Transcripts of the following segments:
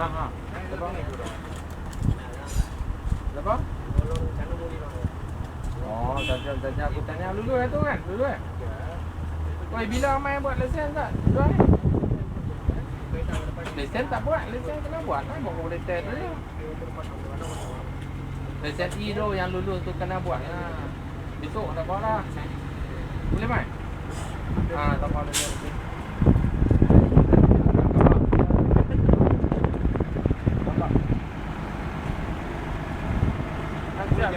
Ni. Oi, bila Amai buat lesen tak? Dulu eh. Lesen tak buat, lesen kena buat kan? Bawa boleh test dulu. Lesen E tu yang lulus tu kena buat lah. Besok tak apa lah. Boleh mai? Ha, tak apa lesen. Kelas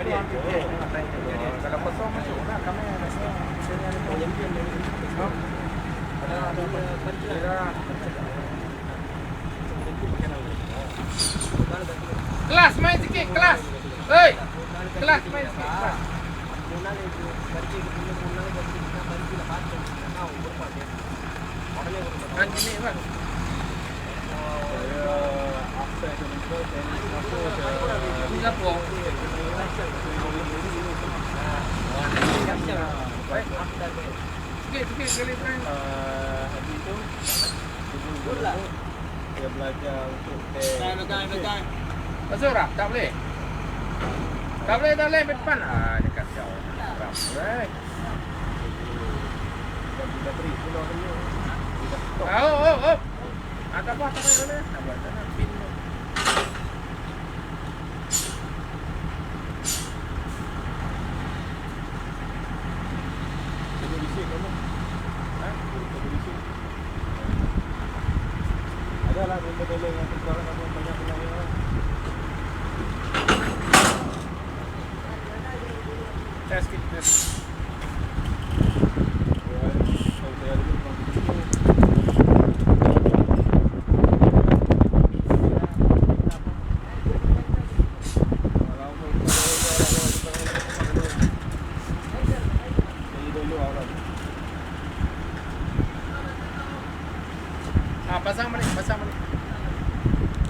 main sikit kelas. Hei. Kelas main sikit. Kelas. Kan ini kan. Singapura. Sikit kali try. Habis tu dulu dia belajar untuk test Masuk tak? Tak boleh. Tak boleh, tak boleh. Depan. Ah, dekat jauh. Right. bateri dulu dia stop Ah, oh, oh, oh. Tak apa, tak apa. Boleh. Tak apa, kamu Ha? Bisik Ada lah benda-benda yang tukar kan kamu banyak penyakit lah Test kit, test. Dulu awal हाँ बसा मणि बसा मणि